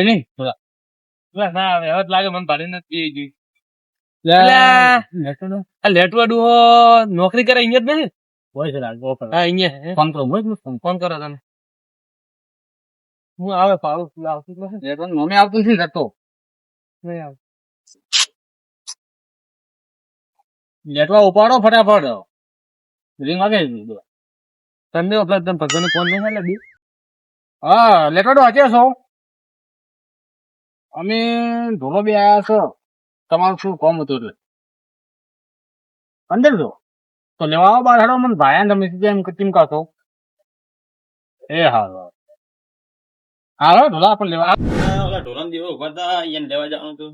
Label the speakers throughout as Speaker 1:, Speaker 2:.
Speaker 1: આઈ નહીં? થોડા
Speaker 2: ના હવે હવે લાગે મને ભાડી નથી પી ગઈ
Speaker 1: લે,
Speaker 2: એટલે આ લેટવાડું નોકરી કરે અહીંયા જ નહીં
Speaker 1: હોય છે લાગે,
Speaker 2: હા અહીંયા.
Speaker 1: ફોન કરો ફોન?
Speaker 2: ફોન કરો તને હું આવે પાડું આવતું
Speaker 1: લેટવાનું મમ્મી આવતું નથી લેતો.
Speaker 2: નહીં આવે
Speaker 1: લેટવા ઉપાડો ફટાફટ. રિંગ વાગે
Speaker 2: ભગવાન ફોન નહીં લે
Speaker 1: હા લેટવાડો વાંચે છો? અમે ઢોલો બી આયા છો. તમારું શું કોમ હતું એટલે? અંદર જો. તો લેવા આવો બાર હાડો મને ભાઈ તમે સીધા એમ કેમ કહો એ હારો હાલો ઢોલા પણ લેવા
Speaker 3: ઓલા ઢોરણ દેવો ઊભા હતા અહીંયા લેવા જવાનું હતું.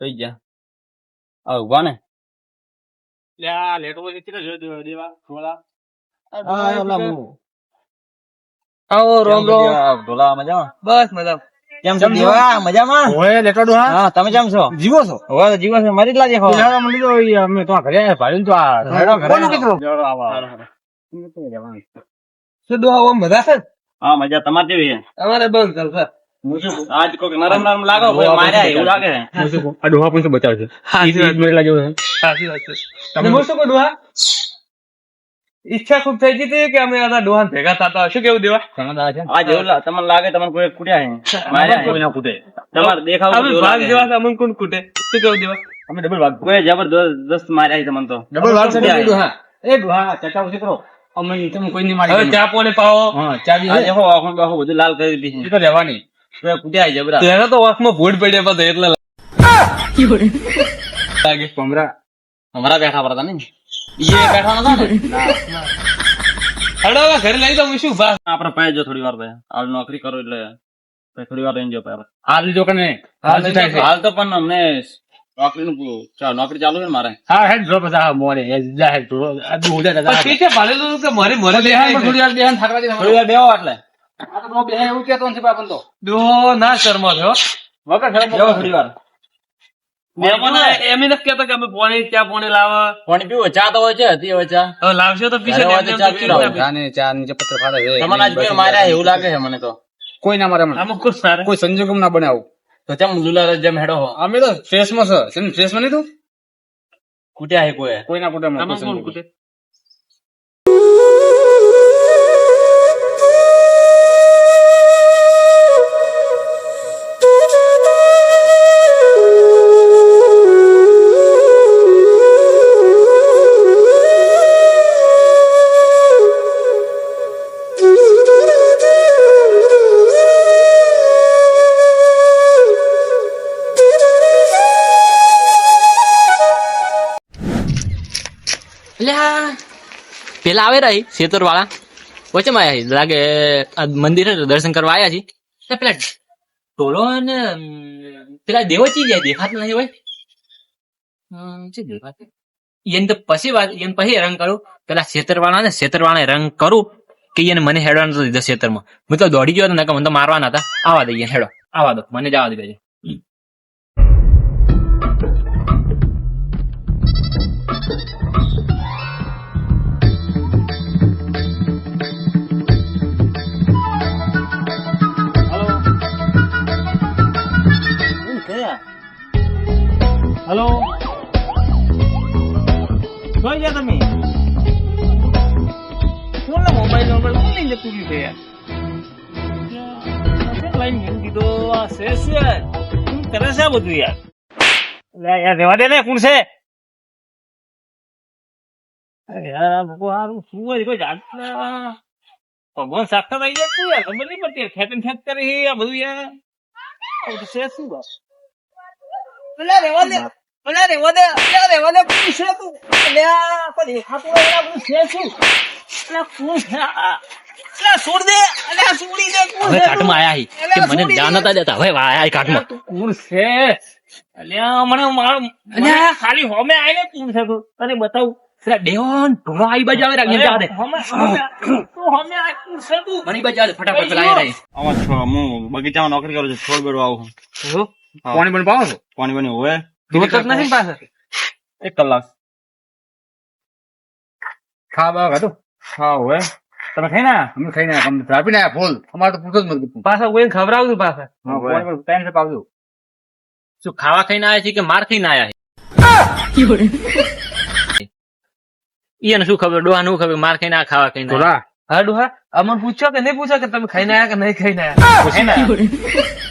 Speaker 3: થઈ ગયા. આ ઊભા ને?
Speaker 2: લે આ લેટો પછી કેટલા જોઈ દેવા
Speaker 3: આ
Speaker 2: આવો રોમ રોમ
Speaker 3: ઢોલા મજામાં?
Speaker 2: બસ મજા
Speaker 3: કેમ છો? દેવા મજામાં.
Speaker 1: ઓય લેટવાડો હા.
Speaker 3: હા તમે કેમ છો?
Speaker 1: જીવો છો?
Speaker 3: ઓય તો જીવો છો મારી જ લાગે ખો
Speaker 1: લેવા મળી લીધો અમે તો ઘરે આયા ભાઈ તો આ
Speaker 3: ઘરે
Speaker 1: કોનું
Speaker 3: હાલો.
Speaker 2: શું દો આવો મજા છે?
Speaker 3: હા મજા તમારે કેવી છે.
Speaker 2: અમારે બસ ચાલશે
Speaker 3: આજ કોક નરમ નરમ લાગો કોઈ માર્યા એવું લાગે.
Speaker 1: આ ડોહા પણ બચાવ છે
Speaker 2: સાચી વાત.
Speaker 1: મેળા છે.
Speaker 2: સાચી વાત છે. તમે બોલશો કોઈ ડોહા ઈચ્છા ખૂબ થઈ ગઈ હતી કે અમે આના ડોહાન ભેગા થતા શું કેવું દેવા?
Speaker 1: છે. ને.
Speaker 3: આજ તમને લાગે તમને કોઈ કુટ્યા છે? મારે
Speaker 1: કોઈ ના કૂટે.
Speaker 3: તમારે દેખાવ
Speaker 2: અમે ભાગ જેવા છે અમને કોણ કૂટે? શું કેવું દેવા?
Speaker 1: અમે ડબલ ભાગ.
Speaker 3: કોઈ જબરદસ્ત માર્યા છે તમને તો.
Speaker 1: ડબલ ભાગ છે ડોહા એ ડોહા ચાચા ઉસી કરો. અમે તમે કોઈ નહીં મારી
Speaker 2: ચા પોને પાવો.
Speaker 1: હા ચા બી
Speaker 3: દેખો આખો બાખું બધું લાલ કરી દીધી
Speaker 1: તો રહેવાની.
Speaker 3: કોઈ કુટ્યા જબરા.
Speaker 2: તેને તો વાંકમાં ભૂડ પડ્યા પછી એટલે લાગે
Speaker 1: ભમરા.
Speaker 3: અમારા બેઠા પડતા ને એ બેઠા નતા ને?
Speaker 2: હડો હવે ઘરે લઈ જાઉં શું ભાગ
Speaker 3: આપણે પાસે જો થોડી વાર ભાઈ. હાલ નોકરી કરો એટલે પછી થોડી વાર રહીને જો
Speaker 1: હાલ લીધો કે નહીં? હાલ થાય
Speaker 3: હાલ તો પણ અમને નોકરીનું નું ચાલો નોકરી ચાલુ છે મારે?
Speaker 1: હા હેડ જો પછી મોરે જા જો. દાદા.
Speaker 2: પછી છે ભાડેલું કે મારે મરે
Speaker 1: બેહાન થોડી વાર બેહાન થાકવા દે
Speaker 3: થોડી વાર બેહો એટલે.
Speaker 1: આ તો બે એવું કેતો નથી બાપન તો.
Speaker 2: દો ના શર્મા થયો
Speaker 1: વગર
Speaker 3: થોડી વાર.
Speaker 2: મહેમાનો એમ કે અમે પાણી ચા પોણી લાવો.
Speaker 3: પાણી પીવું. ચા તો હોય છે હતી હવે ચા.
Speaker 2: હવે લાવશો તો પીશે એમને
Speaker 3: ચા
Speaker 2: એમ તો
Speaker 3: પીવડાવો.
Speaker 2: કેવું લાગે?
Speaker 1: ચા નીચે પથ્થર ફાડે.
Speaker 3: તમને આજ માર્યા એવું લાગે છે મને તો.
Speaker 1: કોઈ ના મારે
Speaker 2: ખુશ
Speaker 1: કોઈ સંજોગમ ના બને આવું.
Speaker 3: તો તેમ લુલા જેમ હેડો હો.
Speaker 1: અમે તો ફ્રેશમાં છે. શેનું ફ્રેશમાં નહીં તું?
Speaker 3: કુટ્યા છે કોઈ.
Speaker 1: કોઈ ના કુટે
Speaker 2: કોણ કૂટે?
Speaker 4: પેલા આવે રહી સેતર વાળા વચ્ચે આયા છે લાગે મંદિર દર્શન કરવા આયા છે. પેલા ટોલો ને પેલા દેવચી જાય, દેખાતું નહીં હોય? શું એને તો પછી વાત એને પછી રંગ કરું. પેલા સેતર વાળા ને છેતરવાળા રંગ કરું કે એને મને હેડવાનો દીધો મેં તો દોડી ગયો હતો ને કે મને તો મારવાના હતા. આવા દઈએ હેડો. આવા દો, મને જવા દે
Speaker 2: હલો? જોઈ ગયા તમે. કોણ મોબાઈલ નંબર કોણ લઈને જતું રહ્યું છે યાર? લાઈન આ છે શું કરે છે બધું યાર? લે, યાર, રેવા દે ને કોણ છે? યાર, આ લોકો હારું શું હોય, કોઈ જાતના ભગવાન સાક્ષાત આવી નહીં પડતી ખેત ખેત કરે આ બધું યાર. છે શું બસ? પેલા રેવા દે પેલા રેવા દે પેલા રેવા દે કોણ તું. પેલા કોઈ દેખાતું હોય એના છે શું? પેલા કોણ છે આ. છોડ દે અલ્યા છોડી દે કોણ છે
Speaker 4: કાટમાં આયા છે કે મને જાણ નતા દેતા. હવે આયા કાટમાં
Speaker 2: કોણ છે. અલ્યા મને મારો અલ્યા ખાલી હોમે આવીને કોણ છે તું. તને બતાવું.
Speaker 4: પેલા ડેવન ઢોળો આવી બાજુ આવે દે. મને બાજુ ફટાફટ પેલા આયા રહી
Speaker 3: આમાં બગીચામાં નોકરી કરું છું છોડ બેડો આવું છું.
Speaker 1: પાણી પણ પાવો છો
Speaker 3: પાણી પણ હોય
Speaker 2: ધોતક નથી ને પાસે
Speaker 3: એક કલાક.
Speaker 1: ખા બા કાઢો
Speaker 3: હા હોય
Speaker 2: તમે ખાઈ ના
Speaker 1: અમે ખાઈને આયા, તમને ધ્રાપીને ના ફૂલ. અમારે તો પૂછો જ મત
Speaker 2: પાછા કોઈ ખવડાવતું પાછા.
Speaker 1: ટાઈમ છે પાવજો.
Speaker 4: શું ખાવા ખાઈને આયા છે કે માર ખાઈને આયા છે ઈને શું ખબર? ડોહા નું ખબર? માર ખાઈને આ ખાવા ખાઈને.
Speaker 1: ધોલા,
Speaker 2: હા ડોહા. અમને પૂછો કે નહીં પૂછો કે તમે ખાઈને આયા કે નહીં ખાઈને આયા?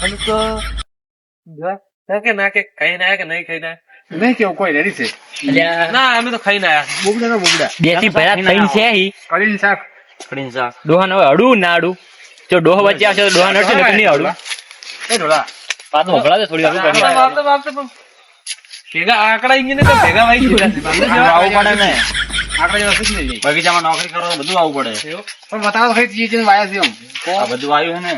Speaker 2: પૂછે ને કે ના કે ખાઈને આયા કે નહીં ખાઈને આયા
Speaker 1: નહીં કેવું કોઈ રેડી છે.
Speaker 2: ના અમે તો ખાઈને આયા
Speaker 1: બોગડા તો બોગડા.
Speaker 4: દેશી ભેળા થઈને છે ઈ.
Speaker 1: કઢીને શાક.
Speaker 4: ડોહા ને હવે અડું ના અડું જો ડોહો વચ્ચે આવશે તો ડોહા નડશે ને નહીં અડું.
Speaker 1: એ ધોલા
Speaker 4: પાછું મોકલા દે થોડી વાર
Speaker 2: બાપરે, બાપરે, બાપરે, બાપરે. ભેગા આકડા તો ભેગા વાઈ ગયા
Speaker 3: આવું પડે ને. બગીચામાં નોકરી કરો બધું આવું પડે.
Speaker 1: પણ બતાવો ખરી ચીજ ને વાયા છે
Speaker 3: આ બધું આવ્યું ને.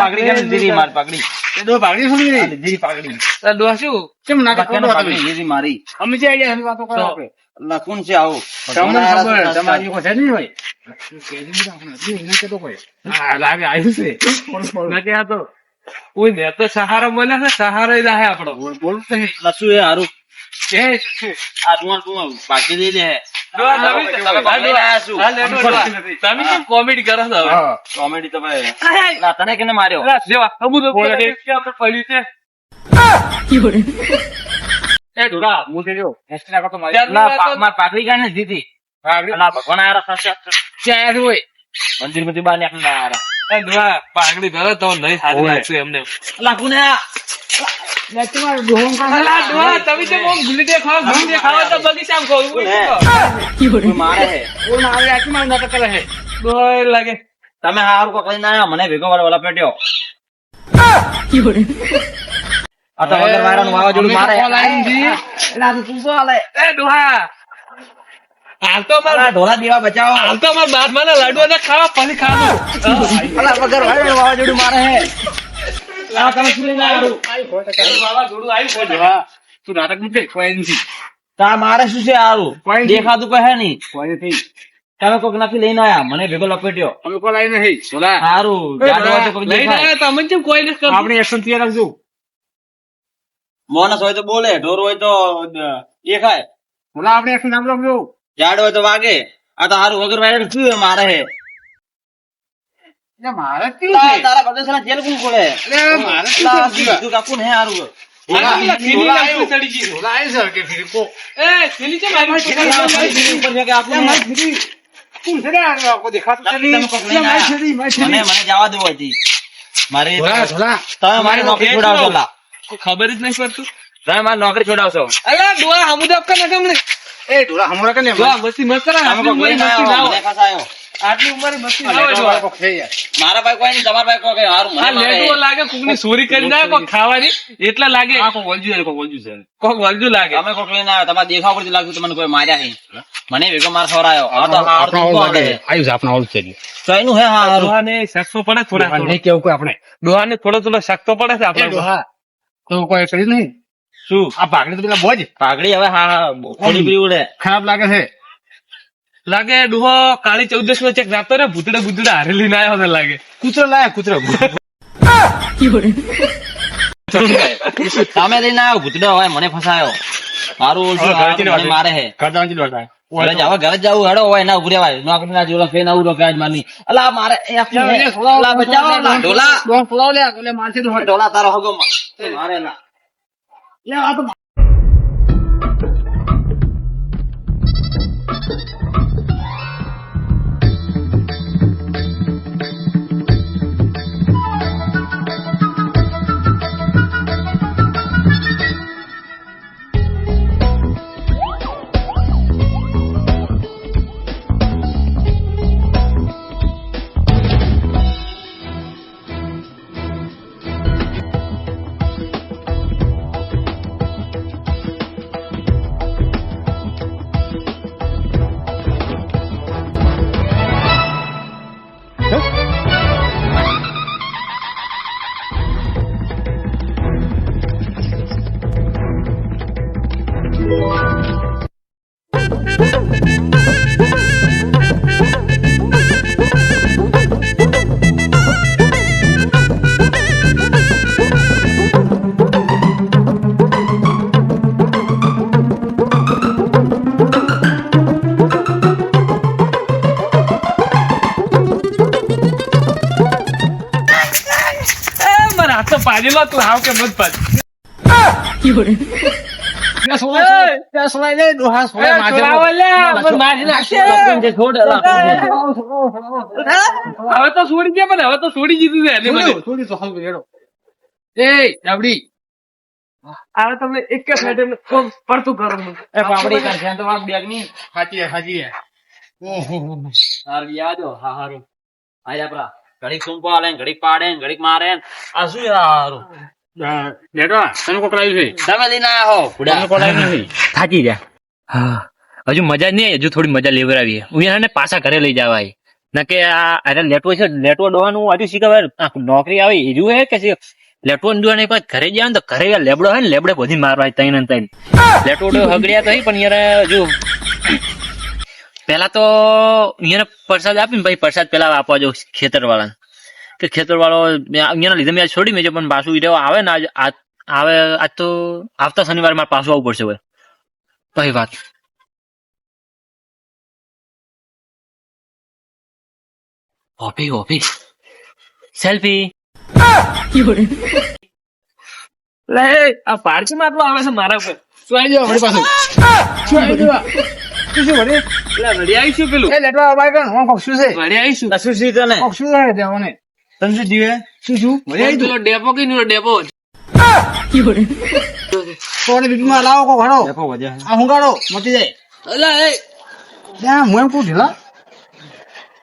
Speaker 3: પાકડી લીધી મારી પાકડી
Speaker 1: એ ડોહા ભાગડી શું લીધી?
Speaker 3: પાકડી
Speaker 2: આ ડોહા શું?
Speaker 1: કેમ ના
Speaker 3: બાકી
Speaker 1: તમે?
Speaker 3: મારી.
Speaker 1: અમે જે આયા વાતો કરો આપણે.
Speaker 3: અલા, છે આવું?
Speaker 1: તમને ખબર તમારી કોઈ નહીં હોય.
Speaker 2: ના કે કોઈ. ને તો સહારો મળે છે સહારો લાહે આપડો
Speaker 1: બોલું છે
Speaker 3: અલા, એ હારું?
Speaker 2: શું?
Speaker 3: આ તું તું પાકી લઈ લે
Speaker 2: તમે-
Speaker 3: તમે
Speaker 2: હા. હા. તમે કેમ કોમેડી કરો છો
Speaker 3: કોમેડી તો ભાઈ
Speaker 2: આય, આય.
Speaker 3: અલા, તને કેને માર્યો
Speaker 2: જેવા, અમુક તો આપણે પડ્યું છે.
Speaker 1: એ હું જો. કરતો મારી.
Speaker 3: મારી દીધી ભગવાન
Speaker 1: આવ્યા
Speaker 3: મંદિરમાંથી બહાર નીકળીને
Speaker 2: પાઘડી ભરે તો નહીં હાથ. નાખશું એમને.
Speaker 3: અલા, કોને આ?
Speaker 1: લે, તમારે ડોહો કાં છે?
Speaker 2: અલા, ડોહા, તમે
Speaker 3: મારે
Speaker 1: મારે મારું
Speaker 2: લાગે.
Speaker 3: હારું કોક લઈને આયા મને ભેગો વાળો લપેટ્યો આ તો વગર વાળાનું વાવાઝોડું મારે?
Speaker 2: એ ડોહા હાલ તો મારા
Speaker 3: ઢોલા દેવા બચાવો.
Speaker 2: હાલ તો મારા બાપ ખાવા
Speaker 3: અલા, વગર વાળાનું વાવાઝોડું મારે. હે આ તમે શું લઈને આયા
Speaker 2: વાવાઝોડું આવ્યું છે.
Speaker 1: ડોહા, તું નાટક મૂકે? કોઈ નથી.
Speaker 3: તા મારે શું છે હારું
Speaker 1: કોઈ
Speaker 3: દેખાતું કહે નહીં?
Speaker 1: કોઈ નથી.
Speaker 3: તમે કોક નથી લઈને આયા? મને ભેગો લપેટ્યો.
Speaker 1: અમે કોઈ લઈને નહીં.
Speaker 3: બોલા કોક
Speaker 2: લઈને આયા તમે કેમ કોઈ નથી
Speaker 1: આપણે એક્શન તૈયાર રાખજો.
Speaker 3: માણસ હોય તો બોલે ઢોર હોય તો દેખાય
Speaker 1: બોલા આપણે એક્શન નામ રાખજો
Speaker 3: હોય તો વાગે આ તો હારું વગર વાગે શું મારે હે
Speaker 1: મારે?
Speaker 3: તારા પ્રદેશના જેલ કોણ ખોલે
Speaker 1: મારે
Speaker 3: બીજું કાકું હે હારું
Speaker 2: ખબર જ નહીં પડતું
Speaker 3: તમે મારી નોકરી છોડાવશો
Speaker 2: અરે કેમ નહીં?
Speaker 1: એ
Speaker 2: મસ્તી મસ્તી. આટલી ઉંમરે મસ્તી.
Speaker 3: મારા ભાઈ કોઈ નહીં તમારા ભાઈ કોઈ હારું મને
Speaker 2: લાગે ચોરી કરી ખાવાની એટલા લાગે
Speaker 1: આ કોઈ છે.
Speaker 2: કોક વળજુ લાગે
Speaker 3: અમે કોક લઈને આવ્યો તમારે દેખાવ પરથી લાગતું તમને કોઈ માર્યા નહીં મને ભેગો માર ખવડાયો આ તો હારું
Speaker 1: આપણા
Speaker 3: તું
Speaker 1: ઓળ
Speaker 3: કોણ
Speaker 1: લાગે.
Speaker 3: હે?
Speaker 1: આવ્યું છે, આપણા ઓળ છે.
Speaker 3: તો એનું હે હા
Speaker 2: દોહાને શકતો પડે થોડા થોડા.
Speaker 1: નહીં કેવું કોઈ આપણે.
Speaker 2: દોહાને થોડો થોડો શકતો પડે છે આપણે
Speaker 1: દોહા તો કોઈ કરી નહીં
Speaker 3: શું?
Speaker 1: આ ભાગડી તો પેલા બોજ
Speaker 3: પાઘડી હવે હા થોડી પીવી ઉડે
Speaker 1: ખરાબ લાગે છે.
Speaker 2: લાગે ડુહો કાળી ચૌદશમાં ચેક જાતો રે ભૂતડે ભૂતડે હારેલી ના આવ્યો લાગે.
Speaker 1: કૂતરો લાયા કૂતરો.
Speaker 3: તમે લઈને આવ્યો ભૂતડો હોય મને ફસાયો. મારું ઓળખું મારે હે
Speaker 1: કરતા
Speaker 3: ઘરે જાવ ઘરે જવું હેડો હોય ના ઉભરે હોય નોકરી ના જોડો રોકાય અલા મારે ઢોલા.
Speaker 1: મારશે
Speaker 3: તારો હગો મારે ના
Speaker 1: Yang. આ તો
Speaker 2: હાવ કે મત પાડી
Speaker 1: છે, છે,
Speaker 2: મને. હવે તો છોડી દે પણ હવે તો છોડી દીધું છે મને.
Speaker 1: છોડ્યું તો હાલ હેડો. એ ડાબડી
Speaker 2: હવે તમને એક જ સાઈડે કોમ પડતું કરો મને.
Speaker 3: એ પાપડી કરશે તો વાત બેગની
Speaker 1: સાચી છે, સાચી ઓહો હો હો.
Speaker 3: યાદ હો, હા હારું આયા આપડા ઘડીક સુંપો આલે ઘડીક પાડે ઘડીક મારે ને. આ શું
Speaker 1: લેટવા, છે?
Speaker 3: તમે લઈને આયા હો
Speaker 1: નથી
Speaker 4: થાકી ગયા. હા. હજુ મજા નહીં હજુ થોડી મજા લેવડાવીએ હું એને પાછા ઘરે લઈ જવાય ના કે આ અરે લેટવો છે લેટવો ડોવાનું હજુ શીખવાય નોકરી આવી એ હે કે લેટવો ને ડોવા નહીં પાછું ઘરે જાય ને તો ઘરે લેબડો હોય ને લેબડે બધી મારવા તૈન ને તૈન લેટવો હગડ્યા તો પણ યાર હજુ પેલા તો અહીંયા પ્રસાદ આપીને પછી પ્રસાદ પેલા આપવા જાઉં ખેતર વાળા કે ખેતર વાળો અહીંયા લીધે મેં છોડી મેં પણ પાછું ઈ આવે ને આજ આવે આજ તો આવતા શનિવારે મારે પાછું આવવું પડશે ભાઈ. પછી વાત. ઓફી ઓફી. સેલ્ફી.
Speaker 2: લે, આ પારકી માટલો આવે છે મારા પર
Speaker 1: શું જવા મારી પાસે. આવી જાઓ? શું છે વડે
Speaker 2: એટલે વળી આવીશું પેલું.
Speaker 1: એ લેટવા બાય કર, હું કોક શું છે.
Speaker 2: વળી આવીશું.
Speaker 3: શું છે તને?
Speaker 1: કોક શું છે મને.
Speaker 3: તને શું જીવે
Speaker 1: શું શું વળી આવી
Speaker 2: પેલો ડેપો કઈ નું ડેપો?
Speaker 1: તો અને બીબીમાં લાવો કોક હળો
Speaker 3: ડેપો વજે
Speaker 1: આ હુંગાડો મટી જાય.
Speaker 2: અલા એ.
Speaker 1: ત્યાં હું એમ કહું ઢીલા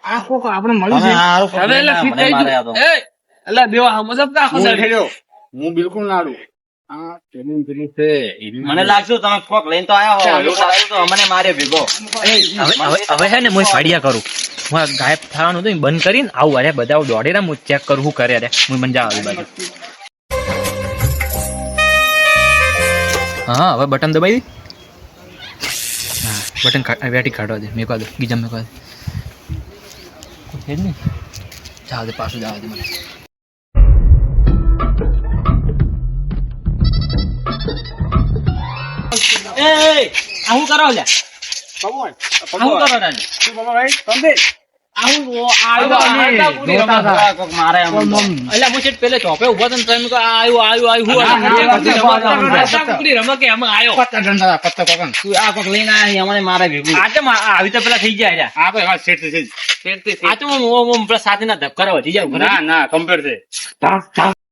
Speaker 1: આ કોક આપણે મળ્યું છે.
Speaker 2: હવે એટલે ફિટ થઈ
Speaker 3: તો.
Speaker 2: ગયું. એ અલા દેવા આખો
Speaker 1: હું હું બિલકુલ ના આડું આ ટ્રેનિંગ પેલી છે
Speaker 3: મને લાગતું તમે કોક લઈને તો આયા હો. લોટ આવ્યો તો અમને માર્યો ભેગો.
Speaker 4: હવે હવે હવે ને હું ફાડિયા કરું. હું ગાયબ થવાનું હતું બંધ કરીને આવું અરે બધા દોડે ને હું ચેક કરું શું કરે અરે. હું મને જા આવી બાજુ. હા હવે બટન દબાવી. હા બટન વેટી કાઢવા દે મેકવા દે ગીજા મેકવા દે. છે જ જાવ દે પાછું જાવ દે મને.
Speaker 3: એ આ હું કરો લ્યા
Speaker 1: પવન,
Speaker 3: હું કરો તાને?
Speaker 1: શું પવન ભાઈ?
Speaker 3: આવ્યું
Speaker 4: આવ્યું
Speaker 1: ના,
Speaker 4: ધબકારા વધી જાય
Speaker 1: ના ના કમ્પ્લીટ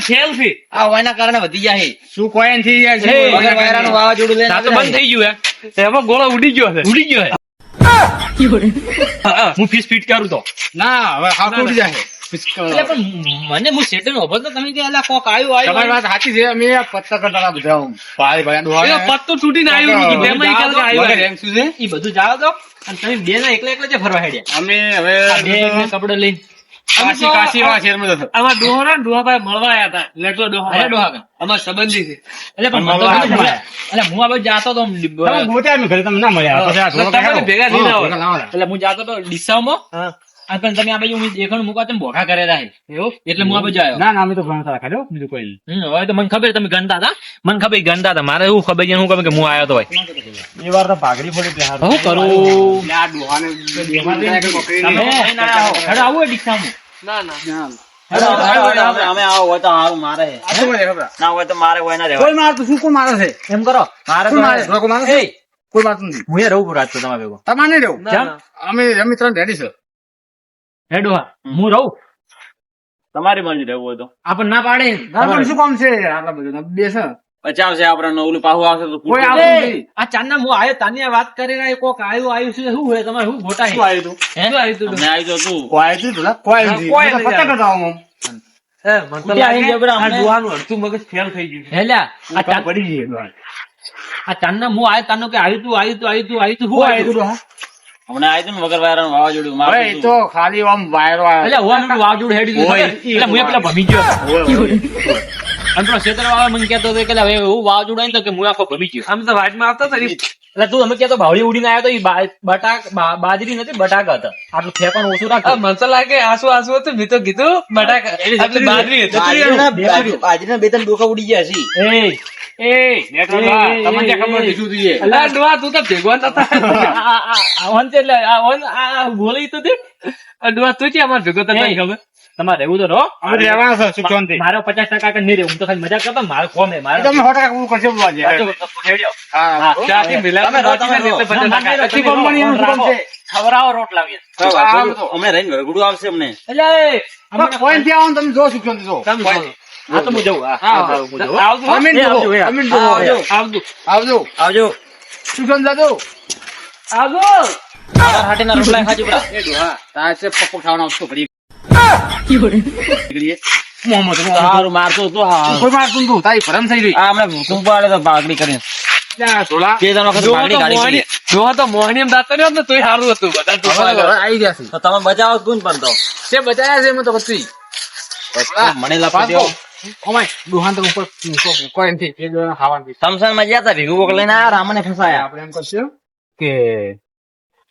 Speaker 2: સેલ્ફી
Speaker 3: આ વાયના કારણે વધી જાય
Speaker 1: શું કોઈ નથી યાર, શું
Speaker 2: હે,
Speaker 1: કોઈ
Speaker 3: વગર વાયરાનું વાવાઝોડું લઈને
Speaker 4: તો બંધ થઈ ગયું યાર.
Speaker 2: તેમાં ગોળો ઉડી ગયો છે
Speaker 4: ઉડી ગયો હે. હા, હા, હું ફીસ ફીટ કરું તો
Speaker 1: ના હવે હાથ ઉડી જાય
Speaker 4: મને હું સેટલ ઊભો તો તમે કે કોક આવ્યો આવ્યું
Speaker 1: તમારી વાત સાચી છે અમે પત્તા કરતા બધા ભાઈ ભાઈ
Speaker 2: પત્તો તૂટીને આવ્યું
Speaker 1: એમ શું છે
Speaker 4: ઈ બધું જાવ તો અને તમે બે ના એકલા એકલા જે ફરવા હેડ્યા
Speaker 1: અમે હવે
Speaker 4: કપડે લઈને
Speaker 1: કાશી કાશી એવા શહેરમાં જતો.
Speaker 2: આમાં ડોહરા ને ડોહાભાઈ મળવા આયા હતા લેટો ડોહા
Speaker 4: ડોહા.
Speaker 2: અમાર સંબંધી છે
Speaker 4: એટલે પણ. એટલે હું જાતો તો
Speaker 1: ગોત્યા ઘરે તમે ના મળ્યા.
Speaker 2: ભેગા.
Speaker 4: એટલે હું જાતો તો ડીસામાં પણ તમે આ બાજુ હું મૂકવા તમે ભોખા કરે છે
Speaker 2: એવું?
Speaker 4: એટલે હું આ બાજુ આવ્યો.
Speaker 1: ના ના અમે તો ગણતા રાખા જો બીજું કોઈ નહીં.
Speaker 4: હવે તો મને ખબર તમે ગણતા હતા. મને ખબર ગણતા હતા. મારે એવું ખબર હું ખબર કે હું આવ્યો તો ભાઈ
Speaker 1: એ વાર તો ભાગડી પડી ત્યાં
Speaker 4: શું કરું?
Speaker 1: આ
Speaker 4: તમે હો. આવું હોય ડીસામાં
Speaker 2: ના ના.
Speaker 3: હેડો, હેડો, હેડો, અમે- અમે આવો હોય તો હારું મારે. છે.
Speaker 1: આ શું કરે ખબર?
Speaker 3: ના હોય તો મારે હોય ના
Speaker 1: કોઈ મારતું શું કોઈ મારે છે?
Speaker 4: એમ કરો. મારે
Speaker 1: મારે? કોઈ મારે છે? નથી.
Speaker 4: હું એ રહું રાત તો તમારે
Speaker 1: રહેવું. અમે ત્રણ રેડી છે.
Speaker 4: હેડો હું રહું?
Speaker 3: તમારી મરજી રહેવું હોય તો.
Speaker 4: આપણને ના પાડે?
Speaker 1: શું કામ છે? આટલા બધું
Speaker 3: બેસે પચાવશે આપડે ઓલું પાહુ આવશે તો
Speaker 1: કોઈ નથી.
Speaker 4: આ ચાંદના હું આવ્યો તાની વાત કરી રહ્યા કોક આવ્યું આવ્યું છે શું હોય? તમારે શું મોટા
Speaker 3: શું આવ્યું તું?
Speaker 4: હે?
Speaker 2: શું આવ્યું તું?
Speaker 3: અમને આવી તો તું.
Speaker 1: કોઈ આવ્યું હતું કોઈ તો
Speaker 2: નથી
Speaker 1: પત્તા કરતા હું
Speaker 2: એ, મને તો
Speaker 3: જબરા
Speaker 2: આ
Speaker 3: અમને.
Speaker 2: અડધું મગજ ફેલ થઈ ગયું
Speaker 4: આ ચાંદ-
Speaker 1: પડી જઈએ
Speaker 4: આ ચાંદના હું આવ્યો તાનો કે આવ્યું તું આવ્યું તું આવ્યું તું આવ્યું તું શું આવ્યું
Speaker 1: આવ્યું ડોહા?
Speaker 3: હમણાં આવ્યું ને વગર વાયરાનું વાવાઝોડું મારતું
Speaker 1: એ. તો ખાલી આમ વાયરો.
Speaker 4: એટલે હું આનું વાવજોડ હેડી દીધું? એટલે હું પેલા ભમી ગયો. અને પેલો છેતરવાળો મને કહેતો હતો કે હવે એવું વાવાઝોડું તો કે હું આખો ભમી ગયો
Speaker 2: આમ તો વાટમાં આવતા હતા
Speaker 4: એટલે તું અમે કહેતો ભાવડી ઉડીને આવ્યો તો બટાક બાજરી નથી બટાકા હતા. આટલું ફેંકવાનું ઓછું રાખ.
Speaker 2: મને તો લાગે આસુ આસુ હતું મેં તો કીધું બટાકા. બાજરી
Speaker 3: બાજરી- બે ત્રણ ડોકા ઉડી ગયા છે.
Speaker 4: એ
Speaker 1: એ, તમને ખબર નથી જોઈએ.
Speaker 2: અલા, ડોહા, તું તો ભેગો
Speaker 4: હતા છે એટલે આ આ બોલી તો દે
Speaker 2: આ તું છે અમાર ભેગો તો
Speaker 4: એ.
Speaker 2: ખબર? તમારે રહેવું તો રહો
Speaker 1: અમે રહેવાના છે સુખ શાંતિ
Speaker 2: મારો પચાસ ટકા કે નહીં રહેવું હું તો ખાલી મજાક કરતો મારો કોમ હે મારો
Speaker 1: તમે સો ટકા કરશો. હા
Speaker 2: ત્યાંથી મિલાવટ
Speaker 3: તમે રહો, તમે
Speaker 2: બાકી
Speaker 3: રહો.
Speaker 2: નથી, એટલે પચાસ ટકા.
Speaker 1: નથી કંપની એનું શું કામ છે?
Speaker 2: ખવડાવો રોટલા બી.
Speaker 3: અમને રહીને ગળગુડું આવશે અમને
Speaker 2: એટલે
Speaker 1: point થી આવો તમે જો સુખ શાંતિ જો.
Speaker 2: હા તો હું જઉં હા.
Speaker 1: હા.
Speaker 2: હા, હું જઉં. આવજો, આવજો, આવજો. આવજો, આવજો.
Speaker 1: આવજો
Speaker 3: આવજો
Speaker 1: સુખ શાંતિ જાજો.
Speaker 2: આવજો.
Speaker 3: હાટીના રોટલા ખાજો
Speaker 1: તારે પપ્પો ખાવાનો આવતો ઘડી.
Speaker 3: સારું મારતો તો
Speaker 1: કોઈ મારતું તારી થઈ રહી.
Speaker 3: આ હમણાં તો પાઘડી કરીને.
Speaker 2: તો તો.
Speaker 3: તો તો
Speaker 1: તે તો.
Speaker 3: મને
Speaker 1: તો ઉપર ઉપર-
Speaker 3: તા રામને ફસાયા.
Speaker 1: આપણે એમ કરશું કે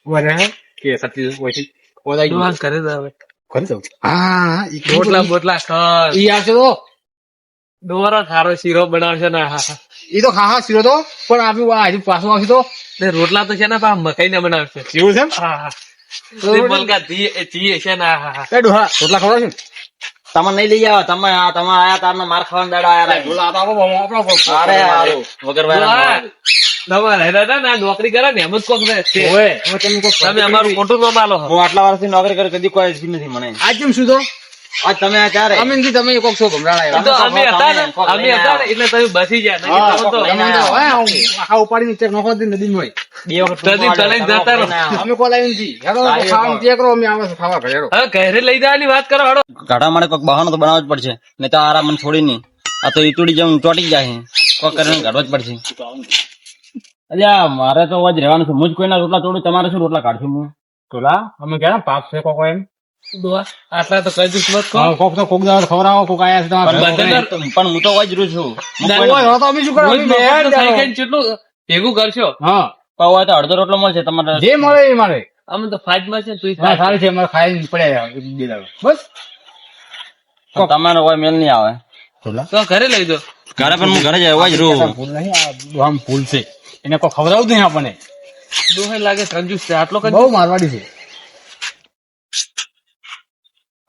Speaker 1: વરે કે સતી ઓછી ઓદાઈ
Speaker 2: કરે હવે.
Speaker 1: કરી દઉં. હા, ઈ
Speaker 2: બોટલા
Speaker 1: ઈ- ઈ આવશે તો
Speaker 2: ડોરો સારો શીરો બનાવશે ને હા, હા.
Speaker 1: ઈ તો ખા હા શીરો તો પણ આપ્યું આ હજુ પાછું આવશે તો
Speaker 2: ને રોટલા તો છે ને પા મકાઈ ના બનાવશે
Speaker 1: એવું છે?
Speaker 2: હા હા મલકા ધી છે ને હા, હા, હા.
Speaker 1: એ ડોહા રોટલા ખવડાવશે ને?
Speaker 3: તમે નહીં લઈ આવો તમે આ તમે આયા તારનો માર ખાવાનો દાડો આયા રા.
Speaker 1: રોટલા આપો, આપો, આપો, આપો, આપો.
Speaker 3: અરે. વગર વાળા
Speaker 2: તમારે હેરા ને નોકરી કરે ને એમ જ કોક રહે છે.
Speaker 1: તમે કોક
Speaker 2: તમે અમારું મોટું ન માલો
Speaker 3: હું આટલા વર્ષથી નોકરી કરી કદી કોઈ જ નથી મને
Speaker 1: આજ કેમ શું તો
Speaker 3: આજ તમે આ ક્યારે?
Speaker 1: અમે તમે કોક છો ગમરાડા
Speaker 2: એ તો અમે હતા ને અમે હતા ને એટલે તમે બસી ગયા. નહીં તો.
Speaker 1: હા, હું આખા ઉપાડીને ચેક નાખો તો નદીમાં હોય.
Speaker 3: બે વખત
Speaker 2: તદી તલાઈને જતા રહો.
Speaker 1: અમે કોલ લાવી નથી હેડો ખાવા ચેક કરો અમે આવે ખાવા ઘરે હેડો.
Speaker 2: હવે ઘરે લઈ જવાની વાત કરો હડો.
Speaker 3: ગાડા માટે કોક બહાનો તો બનાવવો જ પડશે. નહીં તો આરામ મને છોડી નહીં આ તો ઈટુડી જેમ ચોટી જાય. કોક કરીને કાઢવો જ પડશે. અલ્યા મારે તો અવાજ રહેવાનું છે. મુજ કોઈના રોટલા તોડું તમારે શું રોટલા કાઢશું હું
Speaker 1: તોલા અમે ક્યાં પાપ છે કોકો એમ?
Speaker 2: આટલા તો કઈ દુશ્મત
Speaker 1: કોક તો કોક દાડો ખવડાવો કોક આયા છે તમારા
Speaker 3: પણ
Speaker 1: ઘરે.
Speaker 3: બધાને- પણ હું તો અવાજ છું.
Speaker 1: ઓય, તો અમે શું કરો અમે બે
Speaker 2: મફતનું
Speaker 1: જ
Speaker 2: ખાઈ
Speaker 1: જાણો.
Speaker 2: ખાઈને કેટલું ભેગું કરશો?
Speaker 1: હા.
Speaker 3: તો અડધો રોટલો મળશે તમારે.
Speaker 1: જે મળે એ મારે.
Speaker 2: અમે તો ફાજમાં છે તું
Speaker 1: સારી છે અમારે પડ્યા બસ.
Speaker 3: તમારો હોય મેલ નહીં આવે.
Speaker 2: તો ઘરે લઈ દો.
Speaker 3: ઘરે પણ હું ઘરે જ રહું
Speaker 1: ભૂલ નહીં આમ ભૂલ છે. એને કોઈ ખવડાવું નહીં આપણને.
Speaker 2: ડોહે લાગે કંજૂસ છે આટલો
Speaker 1: બહુ મારવાડી છે.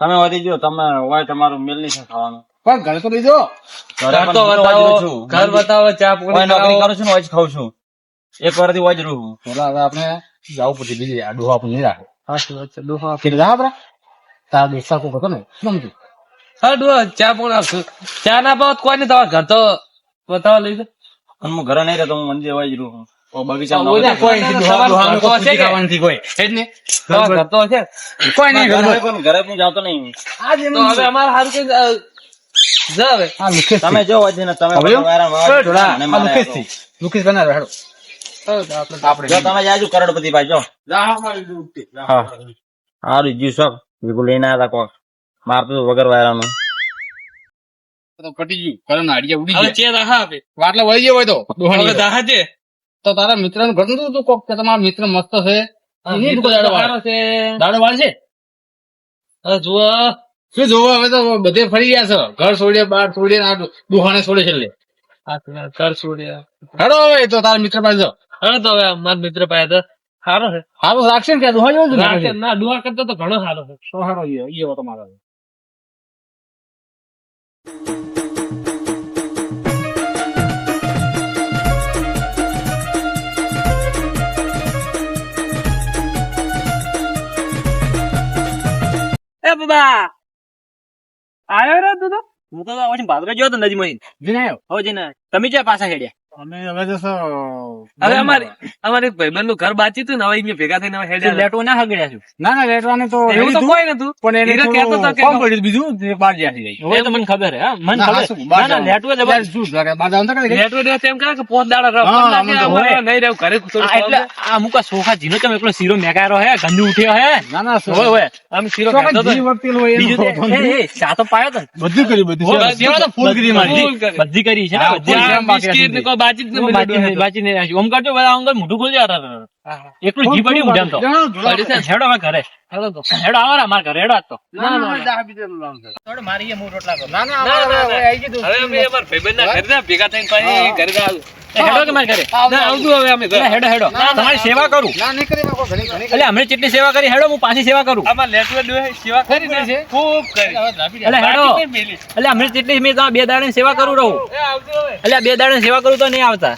Speaker 3: તમે વધી જો તમે હોય તમારું મિલ નહીં ખાવાનું.
Speaker 1: પણ ઘર તો લીધો
Speaker 3: ઘર
Speaker 2: તો બતાવો. ઘર બતાવો ચા પૂરી
Speaker 3: નોકરી કરું છું ને જ ખાઉં છું. એક વારથી જ રહું છું.
Speaker 1: હવે આપણે જવું પછી બીજી. આ ડોહા પણ નહીં રાખે.
Speaker 2: હા વાત છે, ડોહા.
Speaker 1: કે જા આપડા તારા દોસ્તાર કો હતો ને શું
Speaker 2: હા, ડોહા, ચા પણ ચા ના પાવ તો કોઈ નહીં તમારે ઘર તો બતાવો લઈ
Speaker 3: અને હું ઘરે નહીં રહેતો હું મંદિર હોય રહું
Speaker 2: સારું
Speaker 3: તમે જો
Speaker 1: લુકેશ બનાવે હેડો આપણે
Speaker 3: જો તમે જાજો કરોડપતિ ભાઈ જો. શોખ. ભેગું લઈને આવ્યા તા કોક. મારતો વગર વાયરાનું.
Speaker 1: તો કટી ગયું. ઉડી
Speaker 2: હવે
Speaker 1: વાટલા વળી ગયો હોય તો.
Speaker 2: દાહા છે?
Speaker 1: તો તારા મિત્રનું ગણતું તું કોક કે તમારો મિત્ર મસ્ત છે? એની દાડો
Speaker 2: તો
Speaker 1: વાળ.
Speaker 2: સારો છે?
Speaker 1: દાડો વાળ છે?
Speaker 2: હવે જુઓ.
Speaker 1: શું જોવો? હવે તો બધે ફરી ગયા છે. ઘર છોડીએ બાર છોડીએ આ છોડે છેલ્લે
Speaker 2: ઘર ના કર
Speaker 1: હવે તો તારા મિત્ર પાસે જાઓ.
Speaker 2: તો હવે મારા મિત્ર પાસે તો. સારો છે.
Speaker 1: હારું રાખશે ને કે દુહા જેવો
Speaker 2: ના કરતા તો ઘણો સારો છે.
Speaker 1: ઈ તમારો?
Speaker 2: એ બાબા! આયો રે તું તો
Speaker 3: હું તો ભાદરો ગયો હતો નદીમાં
Speaker 1: જીને આવ્યો
Speaker 3: હવે જઈને તમે ક્યાં પાછા હેડ્યા?
Speaker 1: અમે હવે જશો
Speaker 2: હવે અમારે અમારે એક ભાઈબંધનું ઘર બાચી હતું ને હવે અહીંયા ભેગા થઈને હવે
Speaker 3: લેટો ના હગડ્યા છું?
Speaker 1: ના ના લેટવાને તો
Speaker 2: એવું તો કોઈ નતું.
Speaker 1: પણ એને
Speaker 2: કહેતો
Speaker 1: થોડું કોમ પડ્યું બીજું જે બહાર જ્યાંથી જાય.
Speaker 2: એ તો મને ખબર હે મને ખબર.
Speaker 1: હા, શું, બહાર
Speaker 2: ના ના
Speaker 1: જવાનું.
Speaker 2: લેટવો
Speaker 1: શું લાગે? બહાર જવાનું તો કરે
Speaker 2: દે તેમ કરે કે પોત દાડા રફ. લાગે
Speaker 1: અમને તો
Speaker 2: અમારે
Speaker 1: હોય.
Speaker 2: નહીં રહેવું ઘરે
Speaker 4: એટલે આ અમુક સોખા જીનો તમે એકલો શીરો મેકારો હે ગંદુ ઉઠ્યો હે?
Speaker 1: ના ના?
Speaker 2: હોય આમ શીરો ખાતો
Speaker 4: બીજું એ, ચા તો પાયો તો.
Speaker 1: બધું કર્યું બધું સેવા તો ફૂલ કરી. મારી
Speaker 4: બધી કરી છે બધી. બાચી બાચી નહીં રાખ્યું. આમ કરજો બધા આમ મોઢું ખોલી યાર. એકલું જી પડ્યું તો
Speaker 1: જણાવો, જણાવો.
Speaker 4: પડ્યું છે ને, હેડો હવે ઘરે.
Speaker 2: હેલો તો.
Speaker 4: હેડો આવો માર ઘરે હેડો તો.
Speaker 1: ના, ના, ના, બીજે લાવ
Speaker 4: મારી હું રોટલા કરું
Speaker 1: ના, ના,
Speaker 2: ના,
Speaker 1: હવે-
Speaker 2: ના,
Speaker 1: હવે
Speaker 2: ના.
Speaker 1: આઈ ગયું.
Speaker 2: હવે અમે અમારા ભાઈબંધના ઘરે ભેગા થઈને પછી ઘરે ના
Speaker 4: હેડો કે માર ઘરે?
Speaker 2: ના આવતું હવે અમે ઘરે.
Speaker 4: હેડો હેડો. તમારી સેવા કરું.
Speaker 1: ના, નહીં કરી નાખો, ઘણી- ઘણી
Speaker 4: એટલે અમે જેટલી સેવા કરી હેડો હું પાછી સેવા કરું.
Speaker 2: આમાં લેટવે ડોહે સેવા કરી ને છે. ખૂબ કરી.
Speaker 4: એટલે હેડો. હમણાં જેટલી મેં બે દાડે સેવા કરું રહું.
Speaker 2: એ
Speaker 4: એટલે બે દાડે સેવા કરું તો નહીં આવતા.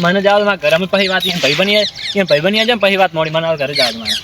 Speaker 4: મને જાવ, મારા ઘરે અમે પછી વાત ભાઈ બની ભાઈ બની જાય પછી વાત મોડી, મને ઘરે જાવ મારે